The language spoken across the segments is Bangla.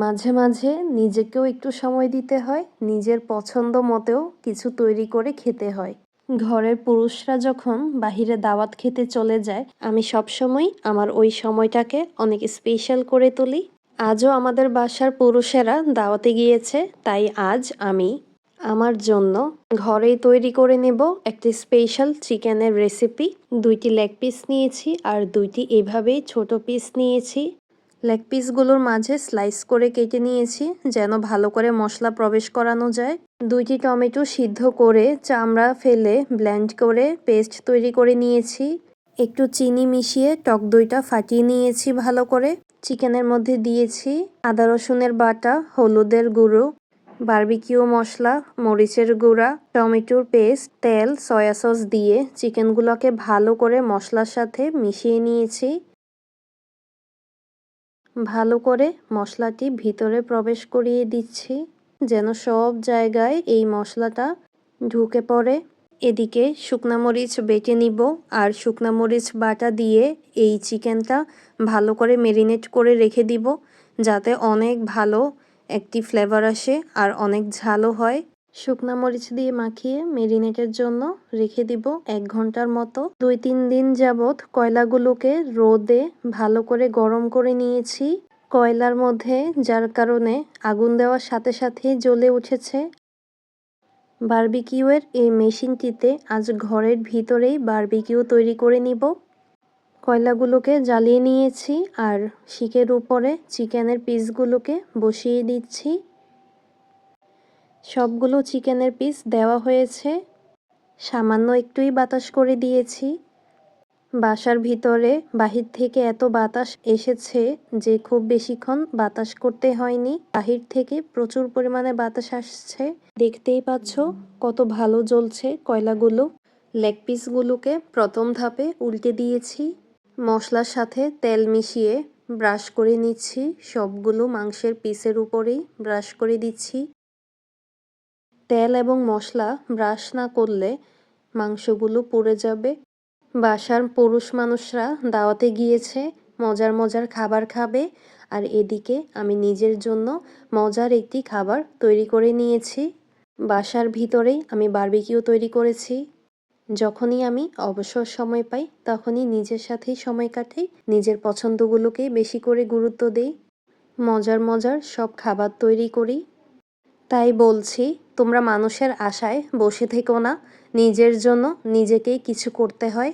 মাঝে মাঝে নিজেকেও একটু সময় দিতে হয়, নিজের পছন্দ মতেও কিছু তৈরি করে খেতে হয়। ঘরের পুরুষরা যখন বাহিরে দাওয়াত খেতে চলে যায়, আমি সবসময় আমার ওই সময়টাকে অনেক স্পেশাল করে তুলি। আজও আমাদের বাসার পুরুষেরা দাওয়াতে গিয়েছে, তাই আজ আমি আমার জন্য ঘরেই তৈরি করে নেব একটি স্পেশাল চিকেনের রেসিপি দুইটি লেগ পিস নিয়েছি আর দুইটি এভাবেই ছোট পিস নিয়েছি। লেগ পিসগুলোর মাঝে স্লাইস করে কেটে নিয়েছি, যেন ভালো করে মশলা প্রবেশ করানো যায়। দুইটি টমেটো সিদ্ধ করে চামড়া ফেলে ব্লেন্ড করে পেস্ট তৈরি করে নিয়েছি। একটু চিনি মিশিয়ে টক দইটা ফাটিয়ে নিয়েছি ভালো করে। চিকেনের মধ্যে দিয়েছি আদা রসুনের বাটা, হলুদের গুঁড়ো, বারবিকিউ মশলা, মরিচের গুঁড়া, টমেটোর পেস্ট, তেল, সয়া সস দিয়ে চিকেনগুলোকে ভালো করে মশলার সাথে মিশিয়ে নিয়েছি। ভালো করে মশলাটি ভিতরে প্রবেশ করিয়ে দিচ্ছি, যেন সব জায়গায় এই মশলাটা ঢুকে পড়ে। এদিকে শুকনা মরিচ বেটে নিব আর শুকনা মরিচ বাটা দিয়ে এই চিকেনটা ভালো করে মেরিনেট করে রেখে দিব, যাতে অনেক ভালো একটি ফ্লেভার আসে আর অনেক ঝালও হয়। শুকনা মরিচ দিয়ে মাখিয়ে মেরিনেটের জন্য রেখে দিব এক ঘণ্টার মতো। দুই তিন দিন যাবৎ কয়লাগুলোকে রোদে ভালো করে গরম করে নিয়েছি। কয়লার মধ্যে যার কারণে আগুন দেওয়ার সাথে সাথে জ্বলে উঠেছে। বারবিকিউয়ের এই মেশিনটিতে আজ ঘরের ভিতরেই বারবিকিউ তৈরি করে নিব। কয়লাগুলোকে জ্বালিয়ে নিয়েছি আর শিকের উপরে চিকেনের পিসগুলোকে বসিয়ে দিচ্ছি। সবগুলো চিকেনের পিস দেওয়া হয়েছে। সামান্য একটুই বাতাস করে দিয়েছি। বাসার ভিতরে বাহির থেকে এত বাতাস এসেছে যে খুব বেশিক্ষণ বাতাস করতে হয়নি। বাহির থেকে প্রচুর পরিমাণে বাতাস আসছে। দেখতেই পাচ্ছ কত ভালো জ্বলছে কয়লাগুলো। লেগ পিসগুলোকে প্রথম ধাপে উল্টে দিয়েছি। মশলার সাথে তেল মিশিয়ে ব্রাশ করে নিচ্ছি। সবগুলো মাংসের পিসের উপরেই ব্রাশ করে দিচ্ছি। তেল এবং মশলা ব্রাশ না করলে মাংসগুলো পুড়ে যাবে। বাসার পুরুষ মানুষরা দাওয়াতে গিয়েছে, মজার মজার খাবার খাবে। আর এদিকে আমি নিজের জন্য মজার একটি খাবার তৈরি করে নিয়েছি। বাসার ভিতরেই আমি বারবিকিউ তৈরি করেছি। যখনই আমি অবসর সময় পাই, তখনই নিজের সাথেই সময় কাটাই, নিজের পছন্দগুলোকেই বেশি করে গুরুত্ব দেই। মজার মজার সব খাবার তৈরি করি। তাই বলছি তোমরা মানুষের আশায় বসে থেকো না। নিজের জন্য নিজেকেই কিছু করতে হয়।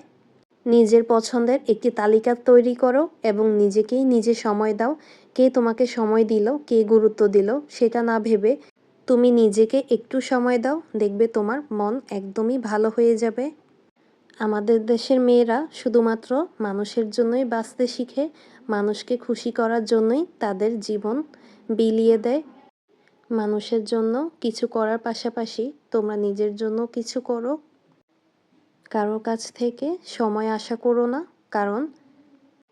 নিজের পছন্দের একটি তালিকা তৈরি করো এবং নিজেকেই নিজে সময় দাও। কে তোমাকে সময় দিল, কে গুরুত্ব দিল, সেটা না ভেবে তুমি নিজেকে একটু সময় দাও। দেখবে তোমার মন একদমই ভালো হয়ে যাবে। আমাদের দেশের মেয়েরা শুধুমাত্র মানুষের জন্যই বাঁচতে শিখে। মানুষকে খুশি করার জন্যই তাদের জীবন বিলিয়ে দেয়। মানুষের জন্য কিছু করার পাশাপাশি তোমরা নিজের জন্য কিছু করো। কারও কাছ থেকে সময় আশা করো না, কারণ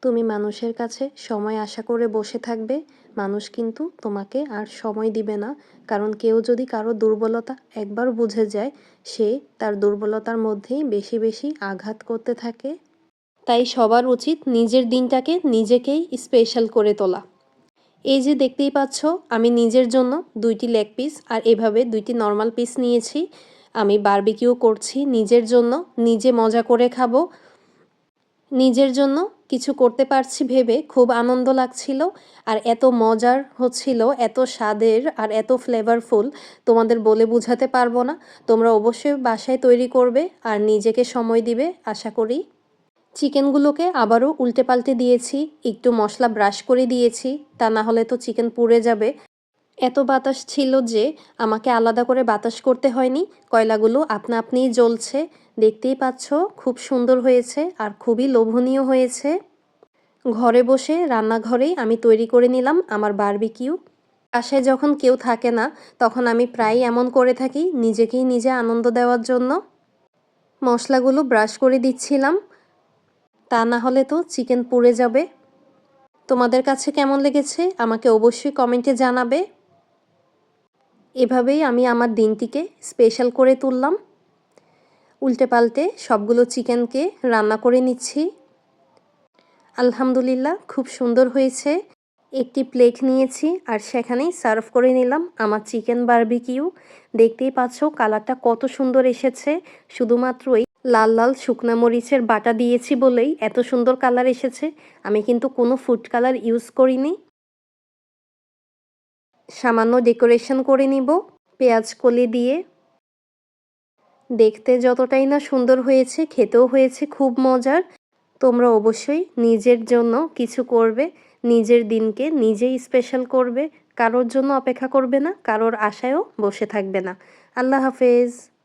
তুমি মানুষের কাছে সময় আশা করে বসে থাকবে। মানুষ কিন্তু তোমাকে আর সময় দিবে না, কারণ কেউ যদি কারও দুর্বলতা একবার বুঝে যায়, সে তার দুর্বলতার মধ্যেই বেশি বেশি আঘাত করতে থাকে। তাই সবার উচিত নিজের দিনটাকে নিজেকেই স্পেশাল করে তোলা। এই যে দেখতেই পাচ্ছ, আমি নিজের জন্য দুইটি লেগ পিস আর এভাবে দুইটি নর্মাল পিস নিয়েছি। আমি বারবিকিউ করছি, নিজের জন্য নিজে মজা করে খাব। নিজের জন্য কিছু করতে পারছি ভেবে খুব আনন্দ লাগছিল আর এত মজার হচ্ছিল, এত স্বাদের আর এত ফ্লেভারফুল তোমাদের বলে বুঝাতে পারব না। তোমরা অবশ্যই বাসায় তৈরি করবে আর নিজেকে সময় দিবে, আশা করি। চিকেনগুলোকে আবারও উল্টে পাল্টে দিয়েছি, একটু মশলা ব্রাশ করে দিয়েছি, তা না হলে তো চিকেন পুড়ে যাবে। এত বাতাস ছিল যে আমাকে আলাদা করে বাতাস করতে হয়নি, কয়লাগুলো আপনা আপনিই জ্বলছে। দেখতেই পাচ্ছ, খুব সুন্দর হয়েছে আর খুবই লোভনীয় হয়েছে। ঘরে বসে রান্নাঘরেই আমি তৈরি করে নিলাম আমার বারবিকিউ। পাশে যখন কেউ থাকে না, তখন আমি প্রায় এমন করে থাকি, নিজেকেই নিজে আনন্দ দেওয়ার জন্য। মশলাগুলো ব্রাশ করে দিচ্ছিলাম তা না হলে তো চিকেন পুড়ে যাবে। তোমাদের কাছে কেমন লেগেছে আমাকে অবশ্যই কমেন্টে জানাবে। এভাবেই আমি আমার দিনটিকে স্পেশাল করে তুললাম। উল্টে পাল্টে সবগুলো চিকেনকে রান্না করে নিচ্ছি। আলহামদুলিল্লাহ খুব সুন্দর হয়েছে। একটি প্লেট নিয়েছি আর সেখানেই সার্ভ করে নিলাম আমার চিকেন বারবিকিউ। দেখতেই পাচ্ছ কালারটা কত সুন্দর এসেছে। শুধুমাত্র লাল লাল শুকনা মরিচের বাটা দিয়েছি বলেই এত সুন্দর কালার এসেছে। আমি কিন্তু কোনো ফুড কালার ইউজ করিনি। সামান্য ডেকোরেশন করে নিব, পেঁয়াজ কলি দিয়ে। দেখতে যতটাই না সুন্দর হয়েছে, খেতেও হয়েছে খুব মজার। তোমরা অবশ্যই নিজের জন্য কিছু করবে, নিজের দিনকে নিজেই স্পেশাল করবে। কারোর জন্য অপেক্ষা করবে না, কারোর আশায়ও বসে থাকবে না। আল্লাহ হাফেজ।